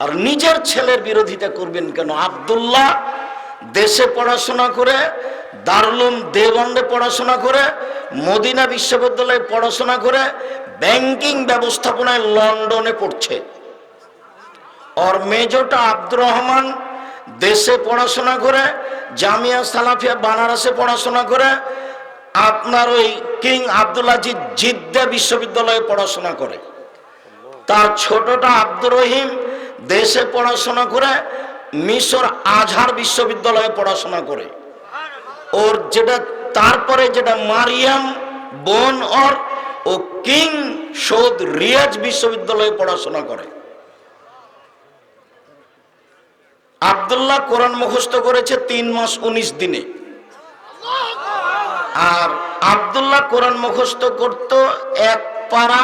আর নিজের ছেলের বিরোধিতা করবেন কেন? আবদুল্লাহ দেশে পড়াশোনা করে, দারুলুম দেওবন্দে পড়াশোনা করে, মদিনা বিশ্ববিদ্যালয়ে পড়াশোনা করে, ব্যাংকিং ব্যবস্থাপনায় লন্ডনে পড়ছে। ওর মেজোটা আব্দুর রহমান দেশে পড়াশোনা করে, জামিয়া সালাফিয়া বানারসে পড়াশোনা করে, আপনার ওই কিং আব্দুল জিদ্দা বিশ্ববিদ্যালয়ে পড়াশোনা করে। তার ছোটটা আব্দুর রহিম দেশে পড়াশোনা করে মিশর আজহার বিশ্ববিদ্যালয়ে পড়াশোনা করে। ওর যেটা, তারপরে যেটা মারিয়াম বোন ওর, ও কিং সৌদ রিয়াজ বিশ্ববিদ্যালয়ে পড়াশোনা করে। আব্দুল্লাহ কোরআন মুখস্থ করেছে তিন মাস উনিশ দিনে। আর আব্দুল্লাহ কোরআন মুখস্থ করত এক পারা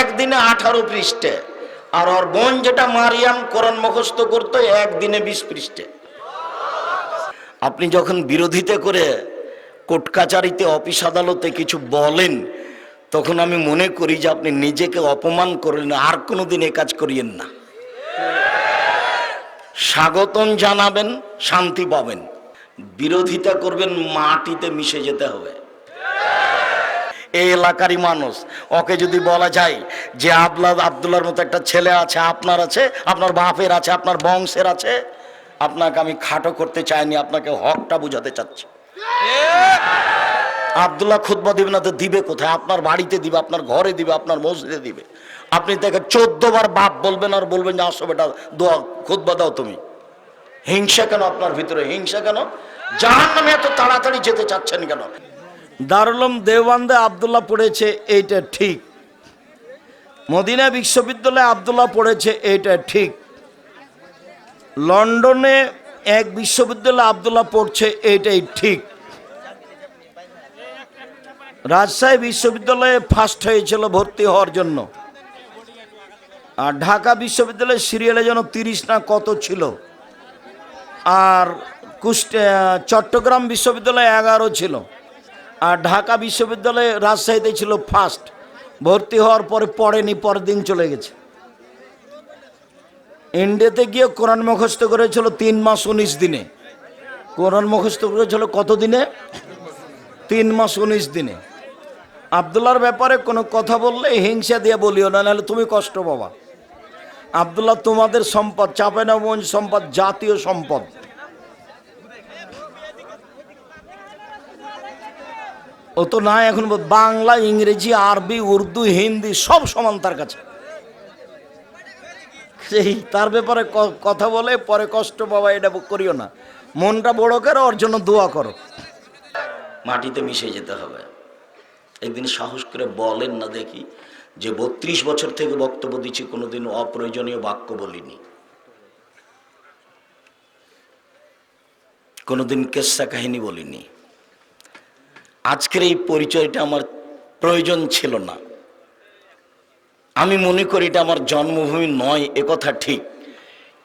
একদিনে আঠারো পৃষ্ঠে। আর ওর বোন যেটা মারিয়াম কোরআন মুখস্থ করতো, একদিনে বিশ পৃষ্ঠে। আপনি যখন বিরোধিতা করে কোর্ট কাচারিতে, অফিস আদালতে কিছু বলেন, তখন আমি মনে করি যে আপনি নিজেকে অপমান করলেন, আর কোনোদিন এ কাজ করিয়েন না। স্বাগতম জানাবেন, শান্তি পাবেন। বিরোধিতা করবেন, মাটিতে মিশে যেতে হবে। এই এলাকারই মানুষ। ওকে যদি বলা যায় যে আবলা আবদুল্লার মতো একটা ছেলে আছে, আপনার আছে, আপনার বাপের আছে, আপনার বংশের আছে, আপনাকে আমি খাটো করতে চাইনি, আপনাকে হকটা বুঝাতে চাচ্ছি। আবদুল্লাহ খুতবা দিবে না তো দিবে কোথায়? আপনার বাড়িতে দিবে, আপনার ঘরে দিবে, আপনার মসজিদে দিবে। আপনি তাকে চোদ্দ বার বাপ বলবেন আর বলবেন যে, আসো বেটা, দোয়া, খুতবা দাও তুমি। হিংসা কেন আপনার ভিতরে? হিংসা কেন? জাহান নামে এত তাড়াতাড়ি যেতে চাচ্ছেন কেন? দারুলম দেওবান্দে আবদুল্লাহ পড়েছে, এইটা ঠিক। মদিনা বিশ্ববিদ্যালয়ে আবদুল্লাহ পড়েছে, এইটা ঠিক। লন্ডনে এক বিশ্ববিদ্যালয়ে আবদুল্লাহ পড়ছে, এইটাই ঠিক। রাজশাহী বিশ্ববিদ্যালয়ে ফার্স্ট হয়েছিল, ভর্তি হওয়ার জন্য। আর ঢাকা বিশ্ববিদ্যালয়ের সিরিয়ালে যেন তিরিশ না কত ছিল। আর কুষ্টে চট্টগ্রাম বিশ্ববিদ্যালয়ে এগারো ছিল। আর ঢাকা বিশ্ববিদ্যালয়ে রাজশাহীতে ছিল ফার্স্ট। ভর্তি হওয়ার পরে পড়েনি, পরের দিন চলে গেছে। ইন্ডিয়াতে গিয়ে কোরআন মুখস্থ করেছিল তিন মাস উনিশ দিনে। কোরআন মুখস্থ করেছিল কত দিনে? তিন মাস উনিশ দিনে। আবদুল্লার ব্যাপারে কোনো কথা বললে হিংসা দিয়ে বলিও না, নাহলে তুমি কষ্ট পাবা। আবদুল্লাহ, তোমাদের সম্পদ চাপেনাগঞ্জ সম্পদ, জাতীয় সম্পদ। ও তো না, এখন বাংলা, ইংরেজি, আরবি, উর্দু, হিন্দি সব সমান তার কাছে। সেই তার ব্যাপারে কথা বলে, পরে কষ্ট পাবা, এটা করিও না। মনটা বড় করো, ওর জন্য দোয়া করো। মাটিতে মিশে যেতে হবে। একদিন সাহস করে বলেন না দেখি যে বত্রিশ বছর থেকে বক্তব্য দিচ্ছি, কোনোদিন অপ্রয়োজনীয় বাক্য বলিনি। কোনোদিন কেসা কাহিনী বলিনি। আজকের এই পরিচয়টা আমার প্রয়োজন ছিল না। আমি মনে করি এটা আমার জন্মভূমি নয়, এ কথা ঠিক।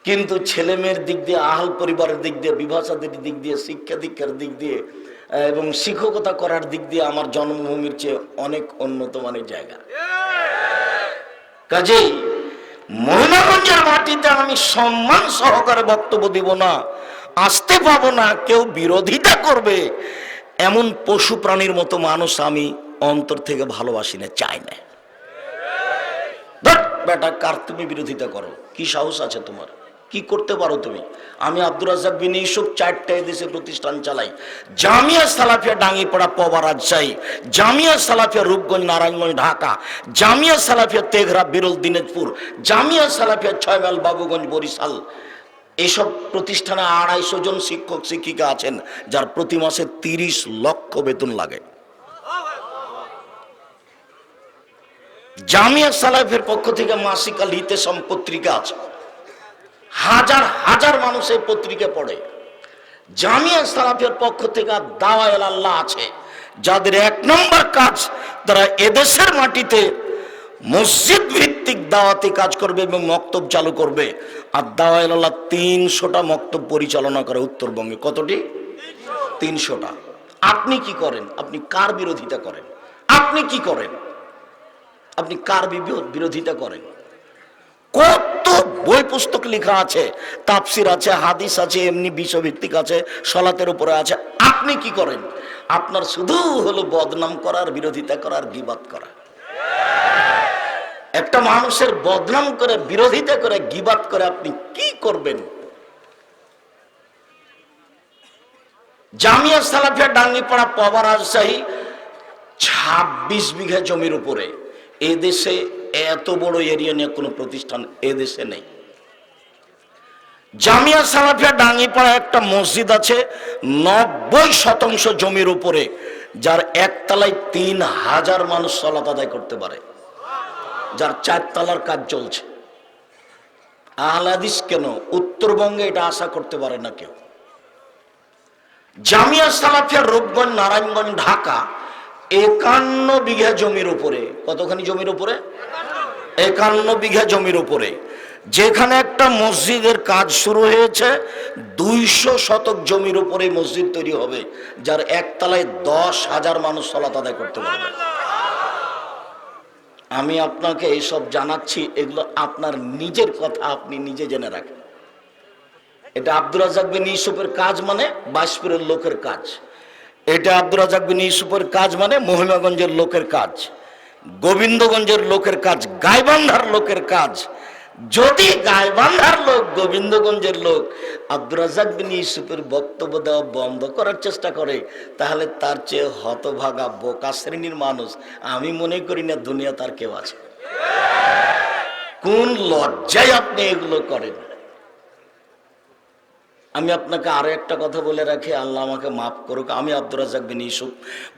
কিন্তু ছেলেমেয়ের দিক দিয়ে, আহাল পরিবারের দিক দিয়ে, বিভাষাদের দিক দিয়ে, শিক্ষা দীক্ষার দিক দিয়ে এবং শিক্ষকতা করার দিক দিয়ে আমার জন্মভূমির চেয়ে অনেক উন্নত মানের জায়গা। কাজেই মহিলাগঞ্জের মাটিতে আমি সম্মান সহকারে বক্তব্য দিব না, আসতে পাবো না, কেউ বিরোধিতা করবে এমন পশু প্রাণীর মতো মানুষ আমি অন্তর থেকে ভালোবাসি না, চাই না। বেটা কার তুমি বিরোধিতা করো। কি সাহস আছে তোমার? কি করতে পারো তুমি? আমি আব্দুর রাজাক বিন ইউসুফ চারটা দেশে প্রতিষ্ঠান চালাই। জামিয়া সালাফিয়া ডাঙ্গিপাড়া পবা রাজশাহী। জামিয়া সালাফিয়া রূপগঞ্জ, নারায়ণগঞ্জ, ঢাকা। জামিয়া সালাফিয়া তেঘরা, বিরল দিনাজপুর। জামিয়া সালাফিয়া ছয়মাইল বাবুগঞ্জ, বরিশাল। এসব প্রতিষ্ঠানে আড়াইশো জন শিক্ষক, শিক্ষিকা আছেন, যার প্রতি মাসে তিরিশ লক্ষ বেতন লাগে। জামিয়া সালাফের পক্ষ থেকে মাসিক আল হিতেসম পত্রিকা আছে। হাজার হাজার মানুষ এই পত্রিকা পড়ে। জামিয়া সালাফের পক্ষ থেকে দাওয়া আল্লাহ আছে। যাদের এক নম্বর কাজ, তারা এদেশের মাটিতে মসজিদ ভিত্তিক দাওয়াতি কাজ করবে এবং মক্তব চালু করবে। আর দাওয়ায়াল্লাহ তিনশোটা মক্তব পরিচালনা করে উত্তরবঙ্গে। কতটি? তিনশোটা। আপনি কি করেন? আপনি কার বিরোধিতা করেন? আপনি কি করেন? আপনি কার বিরোধিতা করেন? কত বই পুস্তক লেখা আছে, তাফসির আছে, হাদিস আছে, এমনি বিষয়ভিত্তিক আছে, সলাতের উপরে আছে। আপনি কি করেন? আপনার শুধু হলো বদনাম করার বিরোধিতা করার বিবাদ করা। একটা মানুষের বদনাম করে, বিরোধিতা করে, গিবাদ করে আপনি কি করবেন? জামিয়া সালাফিয়া ডাঙ্গিপাড়া পবা রাজশাহী, ছাব্বিশ বিঘা জমির উপরে। এ দেশে এত বড় এরিয়া নিয়ে কোনো প্রতিষ্ঠান এদেশে নেই। জামিয়া সালাফিয়া ডাঙ্গিপাড়া একটা মসজিদ আছে, নব্বই শতাংশ জমির উপরে, যার একতলায় তিন হাজার মানুষ সলাত আদায় করতে পারে। যার চারতলার কাজ চলছে। আহলাদিস কেন উত্তরবঙ্গে এটা আশা করতে পারে না কেউ? জামিয়া সালাফিয়া রূপগঞ্জ, নারায়ণগঞ্জ, ঢাকা, একান্ন বিঘা জমির উপরে, কতখানি জমির উপরে? একান্ন বিঘা জমির উপরে, যেখানে একটা মসজিদের কাজ শুরু হয়েছে, দুইশো শতক জমির উপরে মসজিদ তৈরি হবে, যার একতলায় দশ হাজার মানুষ সলাত আদায় করতে পারবে। আমি আপনাকে এইসব জানাচ্ছি, এগুলো আপনার নিজের কথা আপনি নিজে জেনে রাখেন। এটা আব্দুর রাজাক বিন ইউসুফের কাজ মানে বাসপুরের লোকের কাজ। এটা আব্দুর রাজাক বিন ইউসুফের কাজ মানে মহিমাগঞ্জের লোকের কাজ। গোবিন্দগঞ্জের লোকের কাজ, গাইবান্ধার লোকের কাজ। যদি গাইবান্ধার লোক, গোবিন্দগঞ্জের লোক আব্দুর রাজাক বিন ইউসুফের বক্তব্য দেওয়া বন্ধ করার চেষ্টা করে, তাহলে তার চেয়ে হতভাগা, বোকা শ্রেণির মানুষ আমি মনে করি না দুনিয়া তার কেউ আছে। কোন লজ্জায় আপনি এগুলো করেন? আমি আপনাকে আরও একটা কথা বলে রাখি, আল্লাহ আমাকে মাফ করুক, আমি আব্দুর রাজাক বিন ইসুফ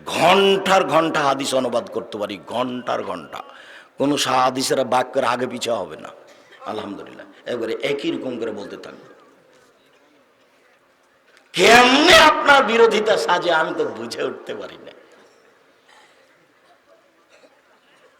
ঘণ্টার ঘণ্টা হাদিস অনুবাদ করতে পারি, ঘণ্টার ঘণ্টা। কোনো হাদিসেরা বাক্যের আগে পিছে হবে না। আলহামদুলিল্লাহ। এবারে একই রকম করে বলতে থাকবে। কেমনে আপনার বিরোধিতা সাজে আমি তো বুঝে উঠতে পারি না।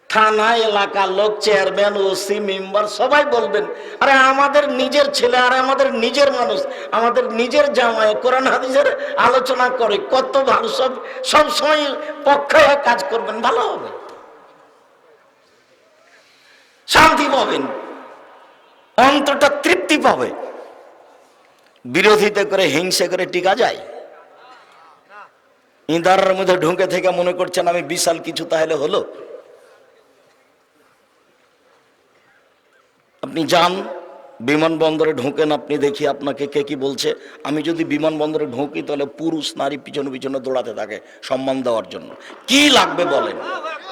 থানা এলাকার লোক, চেয়ারম্যান, ওসি, মেম্বার, সবাই বলবেন, আরে আমাদের নিজের ছেলে, আর আমাদের নিজের মানুষ, আমাদের নিজের জামায় কোরআন, হাদিসের আলোচনা করে, কত ভালো, সব সব সময় পক্ষে কাজ করবেন, ভালো হবে। শান্তি পাবেন। অন্তরটা তৃপ্তি পাবে। বিরোধিতা করে, হিংসে করে টিকা যায়। ইঁদারের মধ্যে ঢুকে থেকে মনে করছেন, আমি বিশাল কিছু তাহলে হলো? আপনি যান, বিমানবন্দরে ঢুকেন, আপনি দেখি আপনাকে কে কি বলছে। আমি যদি বিমানবন্দরে ঢুকি, তাহলে পুরুষ, নারী পিছনে পিছনে দৌড়াতে থাকে সম্মান দেওয়ার জন্য। কি লাগবে বলেন?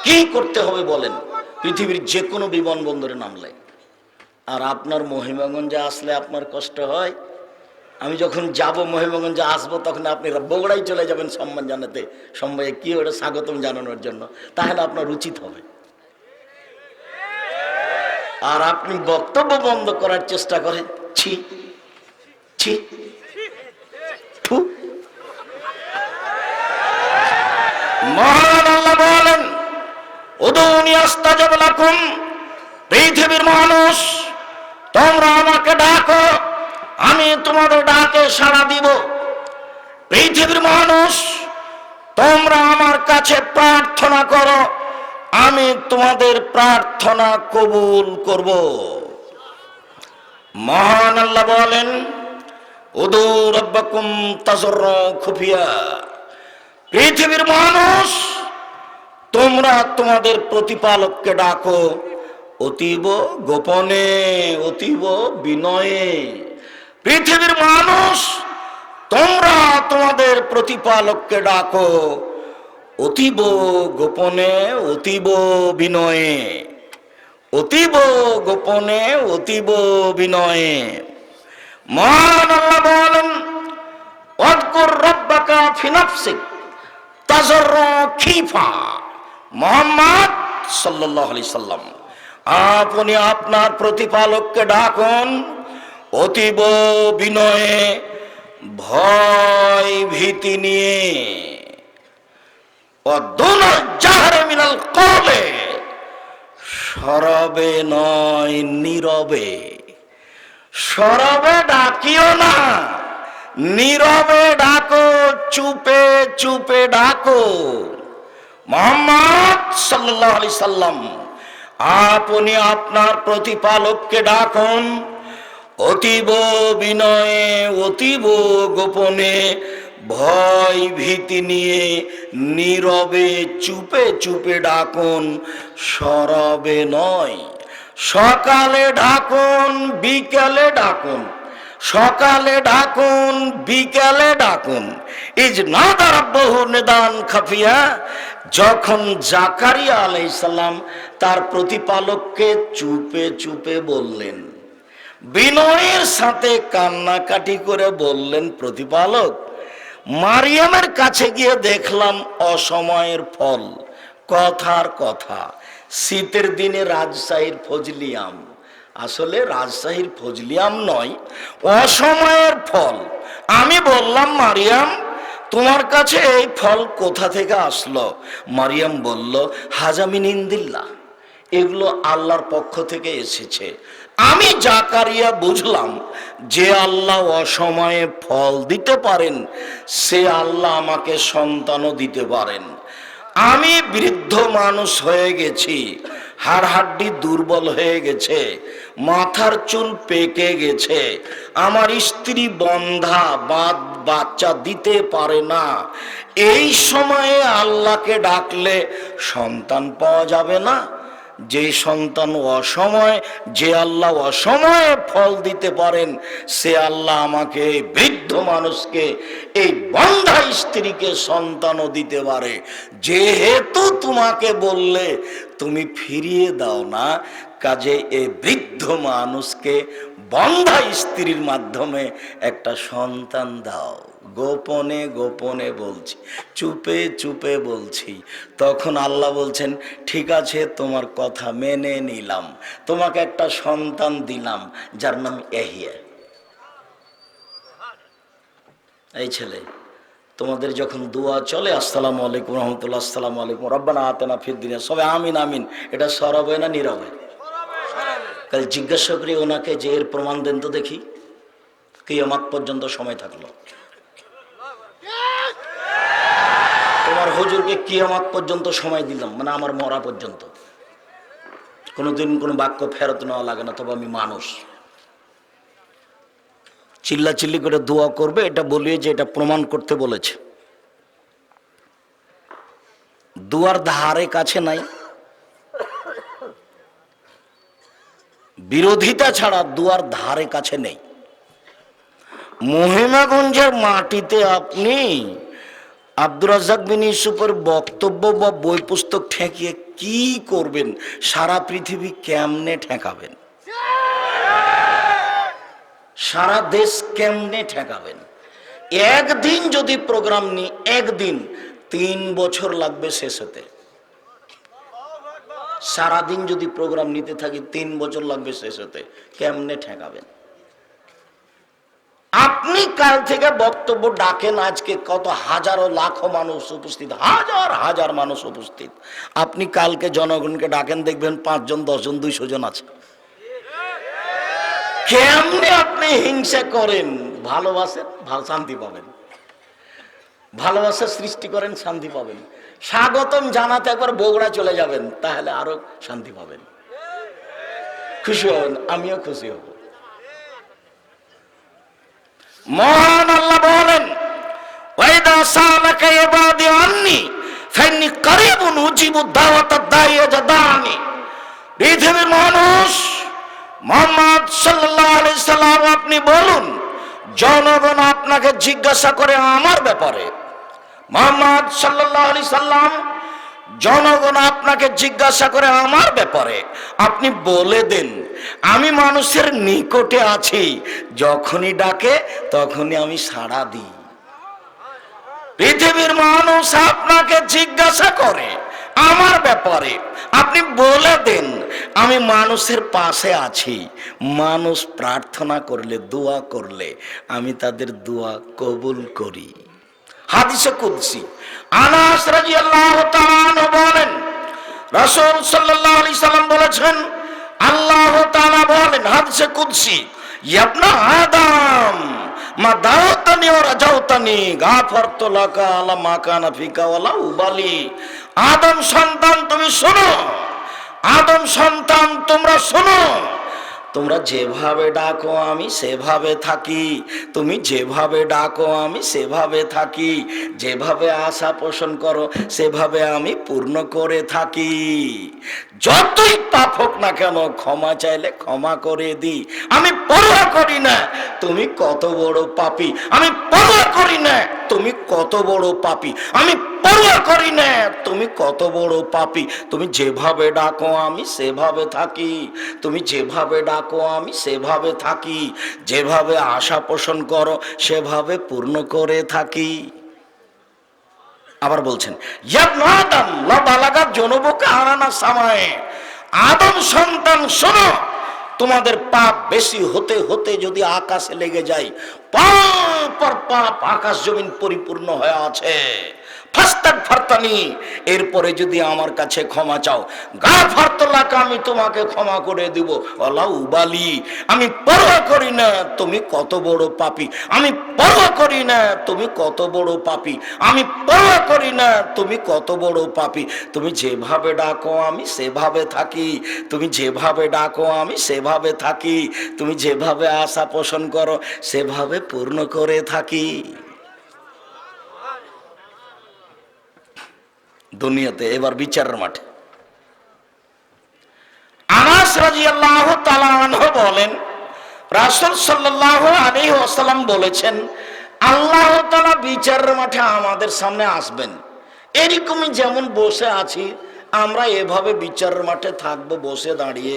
কি করতে হবে বলেন? পৃথিবীর যে কোনো বিমানবন্দরে নামলে। আর আপনার মহিমাগঞ্জে আসলে আপনার কষ্ট হয়। আমি যখন যাব মহিমাগঞ্জে আসব, তখন আপনি বগুড়াই চলে যাবেন সম্মান জানাতে। সম্মানে কি ওটা স্বাগতম জানানোর জন্য। তাহলে আপনার উচিত হবে। আর আপনি বক্তব্য বন্ধ করার চেষ্টা করেন। ছি ছি, থু। মহান আল্লাহ বলেন উদুনি আস্তাজাব লাকুম পৃথিবীর মানুষ তোমরা আমাকে ডাকো, আমি তোমাদের ডাকে সাড়া দিব। পৃথিবীর মানুষ, তোমরা আমার কাছে প্রার্থনা করো, আমি তোমাদের প্রার্থনা কবুল করব। মহান আল্লাহ বলেন খুফিয়া। পৃথিবীর মানুষ, তোমরা তোমাদের প্রতিপালককে ডাকো অতীব গোপনে, অতীব বিনয়ে। পৃথিবীর মানুষ, তোমরা তোমাদের প্রতিপালককে ডাকো, অতীব গোপনে, অতীব বিনয়ে। অতীব গোপনে, অতীব বিনয়ে। মহান আল্লাহ বলেন, অদকুর রব্বাকা ফিনাফসিক তাজর খিফা। মোহাম্মদ সাল্লাল্লাহু আলাইহি সাল্লাম। আপনি আপনার প্রতিপালককে ডাকুন, অতীব বিনয়ে ভয় ভীতি নিয়ে। মিনাল কলে সরবে নয় নীরবে। সরবে ডাকিও না, নীরবে ডাকো, চুপে চুপে ডাকো। মোহাম্মদ সাল্লাল্লাহু আলাইহি সাল্লাম আপনি আপনার প্রতিপালককে ডাকুন। অতীব বিনয়ে, অতীব গোপনে, ভয় ভীতি নিয়ে, নীরবে, চুপে চুপে ডাকুন। সরবে নয়। সকালে ডাকুন, বিকালে ডাকুন। সকালে ডাকুন, বিকালে ডাকুন। ইজ না বহু নিদান খাফিয়া। যখন জাকারিয়া আলাইসাল্লাম তার প্রতিপালককে চুপে চুপে বললেন, বিনয়ের সাথে কান্নাকাটি করে বললেন প্রতিপালক, মারিয়ামের কাছে গিয়ে দেখলাম অসময়ের ফল, কথার কথা, শীতের দিনে রাজশাহীর ফজলিয়াম। আসলে রাজশাহীর ফজলিয়াম নয়, অসময়ের ফল। আমি বললাম, মারিয়াম তোমার কাছে এই ফল কোথা থেকে আসলো? মারিয়াম বলল হাজামিন ইন্দিল্লা এগুলো আল্লাহর পক্ষ থেকে এসেছে। আমি জাকারিয়া বুঝলাম, যে আল্লাহ অসময়ে ফল দিতে পারেন, সে আল্লাহ আমাকে সন্তানও দিতে পারেন। আমি বৃদ্ধ মানুষ হয়ে গেছি, হাড় হাড্ডি দুর্বল হয়ে গেছে মাথার চুল পেকে গেছে। আমার স্ত্রী বন্ধা বাদ বাচ্চা দিতে পারে না। এই সময়ে আল্লাহকে ডাকলে সন্তান পাওয়া যাবে না। যে সন্তান অসময়, যে আল্লাহ অসময়ে ফল দিতে পারেন, সে আল্লাহ আমাকে, বৃদ্ধ মানুষকে, এই বন্ধা স্ত্রীকে সন্তানও দিতে পারে। যেহেতু তোমাকে বললে, তুমি ফিরিয়ে দাও না কাজে এই বৃদ্ধ মানুষকে বন্ধা স্ত্রীর মাধ্যমে একটা সন্তান দাও। গোপনে গোপনে বলছি, চুপে চুপে বলছি। তখন আল্লাহ বলছেন, ঠিক আছে, তোমার কথা মেনে নিলাম। তোমাকে একটা সন্তান দিলাম, যার নাম এহিয়া। এই ছেলে, তোমাদের যখন দোয়া চলে, আসসালামু আলাইকুম রহমতুল্লাহ, আসসালামু আলাইকুম রব্বানা আতেনা ফিদ্দিনে সবে আমিন আমিন। এটা সরবে না নীরবে কাল জিজ্ঞাসা করি ওনাকে যে এর প্রমাণ দেন তো দেখি। কিয়ামাত পর্যন্ত সময় থাকল। তোমার হুজুরকে কিয়ামাত পর্যন্ত সময় দিলাম মানে আমার মরা পর্যন্ত। কোনোদিন কোনো বাক্য ফেরত নেওয়া লাগে না, তবে আমি মানুষ। চিল্লা চিল্লি করে দোয়া করবে, এটা বলিয়ে যে এটা প্রমাণ করতে বলেছে। দুয়ার ধারে কাছে নাই বিরোধিতা ছাড়া দুয়ার ধারে কাছে নেই। মহিমাগঞ্জের মাটিতে আপনি আব্দুর রাজাক বিন ইউসুফের বক্তব্য বা বই পুস্তক ঠেকিয়ে কি করবেন? সারা পৃথিবী কেমনে ঠেকাবেন? সারা দেশ কেমনে ঠেকাবেন? একদিন যদি প্রোগ্রাম নি, একদিন, তিন বছর লাগবে শেষ হতে। সারাদিন যদি প্রোগ্রাম নিতে থাকি, তিন বছর লাগবে শেষ হতে। কেমনে ঠেকাবেন? আপনি কাল থেকে বক্তব্য ডাকেন, আজকে কত হাজারো, লাখো মানুষ উপস্থিত, হাজার হাজার মানুষ উপস্থিত। আপনি কালকে জনগণকে ডাকেন, দেখবেন পাঁচজন, দশজন, দুইশো জন আছে। কেমনে আপনি হিংসা করেন? ভালোবাসেন, ভালো শান্তি পাবেন। ভালোবাসা সৃষ্টি করেন, শান্তি পাবেন। স্বাগতম জানাতে একবার বগুড়া চলে যাবেন, তাহলে আরও শান্তি পাবেন। খুশি হবেন, আমিও খুশি হব। মহান আল্লাহ বলেন মানুষ সাল্লাম, আপনি বলুন, জনগণ আপনাকে জিজ্ঞাসা করে আমার ব্যাপারে। মোহাম্মদ সাল্লাল্লাহু আলাইহি সাল্লাম, জনগণ আপনাকে জিজ্ঞাসা করে, আমার ব্যাপারে আপনি বলে দেন, আমি মানুষের নিকটে আছি, যখনই ডাকে তখনই আমি সাড়া দিই। পৃথিবীর মানুষ আপনাকে জিজ্ঞাসা করে, আমার ব্যাপারে আপনি বলে দেন, আমি মানুষের পাশে আছি। মানুষ প্রার্থনা করলে, দোয়া করলে, আমি তাদের দোয়া কবুল করি। হাদিসে কুদসি। আনাস রাদিয়াল্লাহু তাআলা বলেন, রাসূল সাল্লাল্লাহু আলাইহি সাল্লাম বলেছেন, আল্লাহ তাআলা বলেন হাদিসে কুদসি ইবনা আদম, মা দাওতানি ওয়া রাজাউতানি গাফারতু লাকা আলা মা কানা ফিকা ওয়ালা উবালি আদম সন্তান তুমি শোনো, আদম সন্তান তোমরা শোনো। তোমরা যেভাবে ডাকো, আমি সেভাবে থাকি। তুমি যেভাবে ডাকো, আমি সেভাবে থাকি। যেভাবে আশা পোষণ করো, সেভাবে আমি পূর্ণ করে থাকি। যতই পাপ হোক না কেন, ক্ষমা চাইলে ক্ষমা করে দিই। আমি পরোয়া করি না, তুমি কত বড় পাপি। আমি পরোয়া করি না, তুমি কত বড় পাপি। আমি পরোয়া করি না, তুমি কত বড় পাপি। তুমি যেভাবে ডাকো, আমি সেভাবে থাকি। তুমি যেভাবে ডাকো, আমি সেভাবে থাকি। যেভাবে আশা পোষণ করো, সেভাবে পূর্ণ করে থাকি। আবার বলছেন আদম লা বালাগা জনবকে আনানা সামায়ে। আদম সন্তান, শোনো, তোমাদের পাপ বেশি হতে হতে যদি আকাশে লেগে যায়, পাপ পর পাপ আকাশ জমিন পরিপূর্ণ হয়ে আছে। ফাস্তাক ফারতানি এরপরে যদি আমার কাছে ক্ষমা চাও গা ফারতলাকে আমি তোমাকে ক্ষমা করে দিব। অলা উবালি আমি পরোয়া করি না, তুমি কত বড় পাপি। আমি পরোয়া করি না, তুমি কত বড় পাপি। আমি পরোয়া করি না, তুমি কত বড় পাপি। তুমি যেভাবে ডাকো, আমি সেভাবে থাকি। তুমি যেভাবে ডাকো, আমি সেভাবে থাকি। তুমি যেভাবে আশা পোষণ করো, সেভাবে পূর্ণ করে থাকি। দুনিয়াতে, এবার বিচারের মাঠে। আনাস রাজিয়াল্লাহু তাআলা আনহু বলেন, রাসূল সাল্লাল্লাহু আলাইহি ওয়াসাল্লাম বলেছেন, আল্লাহ তাআলা বিচারের মাঠে আমাদের সামনে আসবেন। এরকমই যেমন বসে আছি, আমরা এভাবে বিচারের মাঠে থাকব, বসে দাঁড়িয়ে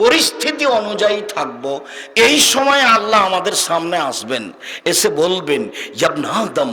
পরিস্থিতি অনুযায়ী থাকব। এই সময় আল্লাহ আমাদের সামনে আসবেন, এসে বলবেন, ইয়াবনা আদম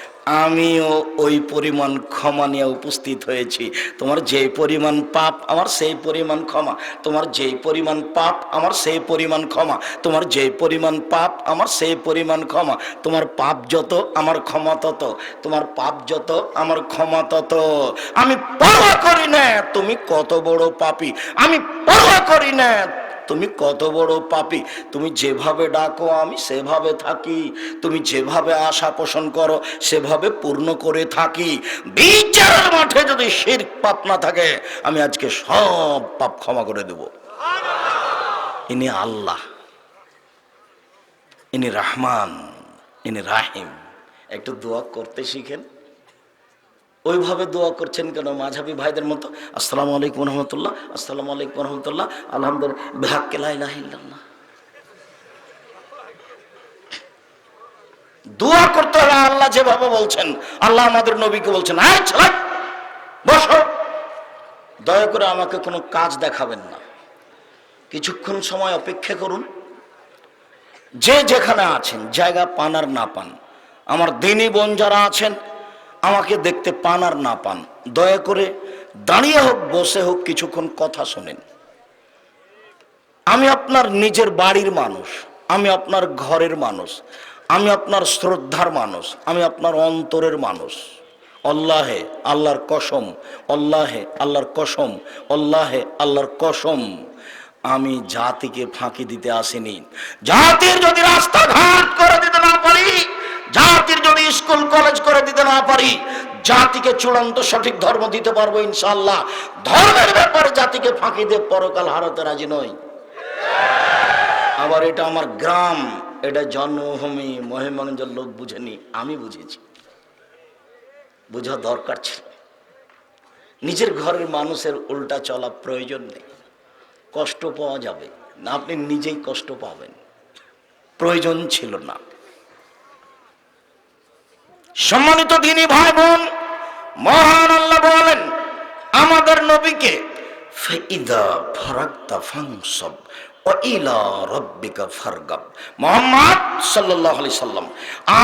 আমিও ওই পরিমাণ ক্ষমা নিয়ে উপস্থিত হয়েছি। তোমার যেই পরিমাণ পাপ আমার সেই পরিমাণ ক্ষমা। তোমার যেই পরিমাণ পাপ আমার সেই পরিমাণ ক্ষমা। তোমার যেই পরিমাণ পাপ আমার সেই পরিমাণ ক্ষমা। তোমার পাপ যত আমার ক্ষমা তত। তোমার পাপ যত আমার ক্ষমা তত। আমি পরোয়া করি না, তুমি কত বড় পাপী। আমি পরোয়া করি না তুমি কত বড় পাপী। তুমি যেভাবে ডাকো, আমি সেভাবে থাকি। তুমি যেভাবে আশা পোষণ করো, সেভাবে পূর্ণ করে থাকি। বিচারের মাঠে যদি শির পাপ না থাকে, আমি আজকে সব পাপ ক্ষমা করে দেব। ইনি আল্লাহ, ইনি রহমান, ইনি রাহিম। একটু দোয়া করতে শিখেন। ওইভাবে দোয়া করছেন কেন? মাঝাবি ভাইদের মতো। আসসালামু আলাইকুম রহমতুল্লাহ, আসসালামু আলাইকুম রহমতুল্লাহ, আলহামদুলিল্লাহ। দোয়া করতে হবে আল্লাহ যেভাবে বলছেন, আল্লাহ আমাদের নবীকে বলছেন। বসো। দয়া করে আমাকে কোনো কাজ দেখাবেন না। কিছুক্ষণ সময় অপেক্ষা করুন। যে যেখানে আছেন, জায়গা পান আর না পান। আমার দিনী বোন যারা আছেন আমাকে দেখতে পান আর না পান, দয়া করে দাঁড়িয়ে হোক, বসে হোক, কিছুক্ষণ কথা শোনেন। আমি আপনার নিজের বাড়ির মানুষ, আমি আপনার ঘরের মানুষ, আমি আপনার শ্রদ্ধার মানুষ, আমি আপনার অন্তরের মানুষ। অল্লাহে আল্লাহর কসম অল্লাহে আল্লাহর কসম অল্লাহে আল্লাহর কসম। আমি জাতিকে ফাঁকি দিতে আসিনি। জাতির যদি রাস্তাঘাট করে দিতে না পারি, জাতির স্কুল, কলেজ করে দিতে না পারি, জাতিকে চূড়ান্ত সঠিক ধর্ম দিতে পারব ইনশাল্লাহ ধর্মের ব্যাপারে জাতিকে ফাঁকি দিয়ে পরকাল হারাতে রাজি নই। আবার এটা আমার গ্রাম, এটা জন্মভূমি মহিমাঞ্জল লোক বুঝেনি, আমি বুঝেছি। বোঝা দরকার ছিল। নিজের ঘরের মানুষের উল্টা চলা প্রয়োজন নেই। কষ্ট পাওয়া যাবে না, আপনি নিজেই কষ্ট পাবেন। প্রয়োজন ছিল না। সম্মানিত দিনী ভাই বোন, মহান আল্লাহ বলেন, আমাদের নবীকে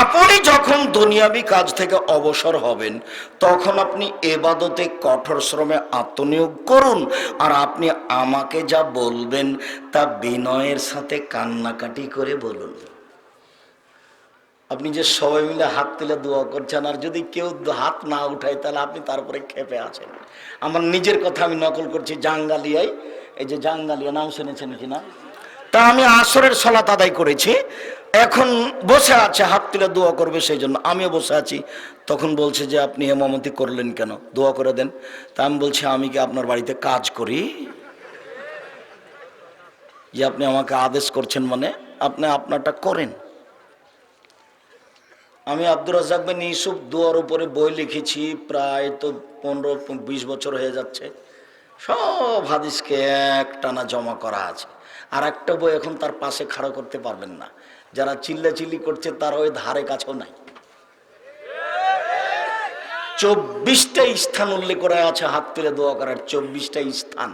আপনি যখন দুনিয়াবি কাজ থেকে অবসর হবেন, তখন আপনি এবাদতে কঠোর শ্রমে আত্মনিয়োগ করুন আর আপনি আমাকে যা বলবেন তা বিনয়ের সাথে কান্নাকাটি করে বলুন। আপনি যে সবাই মিলে হাত তুলে দোয়া করছেন, আর যদি কেউ হাত না উঠায়, তাহলে আপনি তারপরে খেপে আছেন। আমার নিজের কথা আমি নকল করছি, জাঙ্গালিয়ায়। এই যে জাঙ্গালিয়া, নাম শুনেছেন কিনা তা আমি আসরের সলাত আদায় করেছি। এখন বসে আছে, হাত তুলে দোয়া করবে সেই জন্য। আমিও বসে আছি। তখন বলছে যে, আপনি হেমামতি করলেন কেন? দোয়া করে দেন। তা আমি বলছি, আমি কি আপনার বাড়িতে কাজ করি? যে, আপনি আমাকে আদেশ করছেন মানে আপনি আপনারটা করেন। আমি আব্দুর রাজাক বিন ইউসুফ দুয়ার উপরে বই লিখেছি, প্রায় তো পনেরো, বিশ বছর হয়ে যাচ্ছে। সব হাদিসকে এক টানা জমা করা আছে। আর একটা বই এখন তার পাশে খাড়া করতে পারবেন না। যারা চিল্লা চিল্লি করছে, তার ওই ধারে কাছেও নাই। চব্বিশটা স্থান উল্লেখ করা আছে, হাত তুলে দোয়া করার চব্বিশটা স্থান।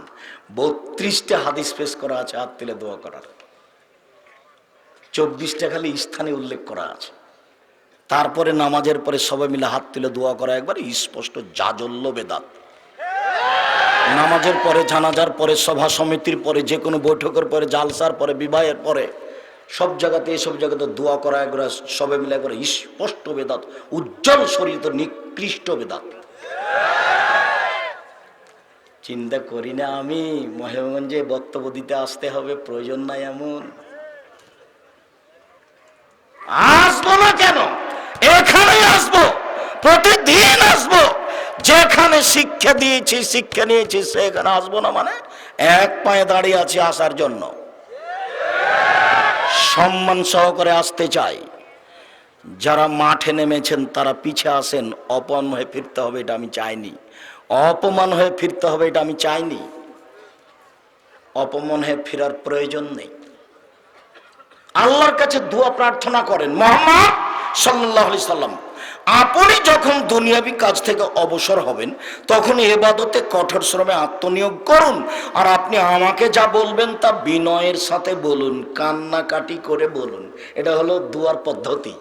বত্রিশটা হাদিস পেশ করা আছে, হাত তুলে দোয়া করার। চব্বিশটা খালি স্থানে উল্লেখ করা আছে। তারপরে নামাজের পরে সবাই মিলে হাত তুলে দোয়া করা একবার স্পষ্ট জাজল্য বেদাত। নামাজের পরে, জানাজার পরে, সভা সমিতির পরে, যে কোনো বৈঠকের পরে, জালসার পরে, বিবাহের পরে, সব জায়গাতে এসব জায়গাতে দোয়া করা একবার, সবাই মিলে একবার স্পষ্ট বেদাত, উজ্জ্বল শরীর নিকৃষ্ট বেদাত। চিন্তা করি না আমি মহেমগঞ্জে বক্তব্য দিতে আসতে হবে, প্রয়োজন নাই এমন। আসব না কেন? আসব। যেখানে শিক্ষা দিয়েছি, শিক্ষা নিয়েছি, সেখানে আসব না মানে এক পায়ে দাঁড়িয়ে আছি আসার জন্য। সম্মান সহকারে আসতে চাই। যারা মাঠে নেমেছেন, তারা পিছে আসেন। অপমান হয়ে ফিরতে হবে এটা আমি চাইনি। অপমান হয়ে ফিরতে হবে এটা আমি চাইনি। অপমান হয়ে ফেরার প্রয়োজন নেই। আল্লাহর কাছে দোয়া প্রার্থনা করেন, মোহাম্মদ সাল্লাহ সাল্লাম আপনি যখন দুনিয়াবি কাজ থেকে অবসর হবেন, তখন এবাদতে কঠোর শ্রমে আত্মনিয়োগ করুন। আর আপনি আমাকে যা বলবেন তা বিনয়ের সাথে বলুন, কান্নাকাটি করে বলুন। এটা হলো দুয়ার পদ্ধতি।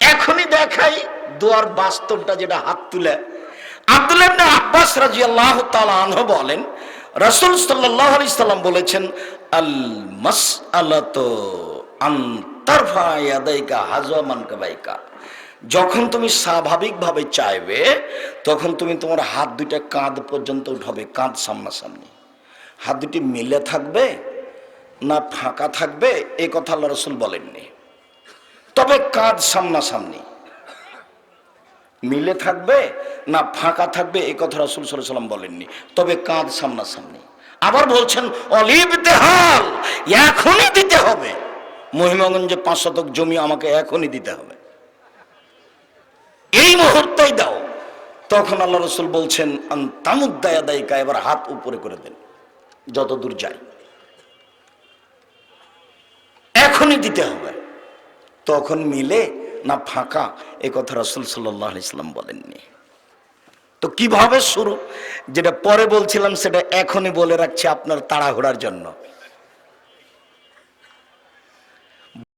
এখনই দেখাই দুয়ার বাস্তবটা যেটা হাত তুলে। আব্দুল্লাহ আব্বাস রাদিয়াল্লাহু তাআলা আনহু বলেন, রাসূল সাল্লাল্লাহু আলাইহি সাল্লাম বলেছেন আল মাসআলাতু আন যখন তুমি স্বাভাবিকভাবে চাইবে, তখন তুমি তোমার হাত দুইটা কাঁধ পর্যন্ত উঠাবে, কাঁধ সামনাসামনি। হাত দুটি মিলে থাকবে না ফাঁকা থাকবে, এই কথা আল্লাহ রসুল বলেননি। তবে কাঁধ সামনাসামনি। মিলে থাকবে না ফাঁকা থাকবে, এই কথা রাসুল সাল্লাম বলেননি। তবে কাঁধ সামনাসামনি। আবার বলছেন অলিভ দেহাল এখনই দিতে হবে। মহিমাগঞ্জে পাঁচ শতক জমি আমাকে এখনই দিতে হবে। এই মুহূর্তেই দাও। তখন আল্লাহ রসুল বলছেন তামুদ্দায়া দায়িকা এবার হাত উপরে করে দেন, যত দূর যায়। এখনই দিতে হবে। তখন মিলে, না, ফাঁকা এ কথা রসুল সাল্লাহ ইসলাম বলেননি। তো কীভাবে শুরু? যেটা পরে বলছিলাম, সেটা এখনই বলে রাখছি আপনার তাড়াহুড়ার জন্য।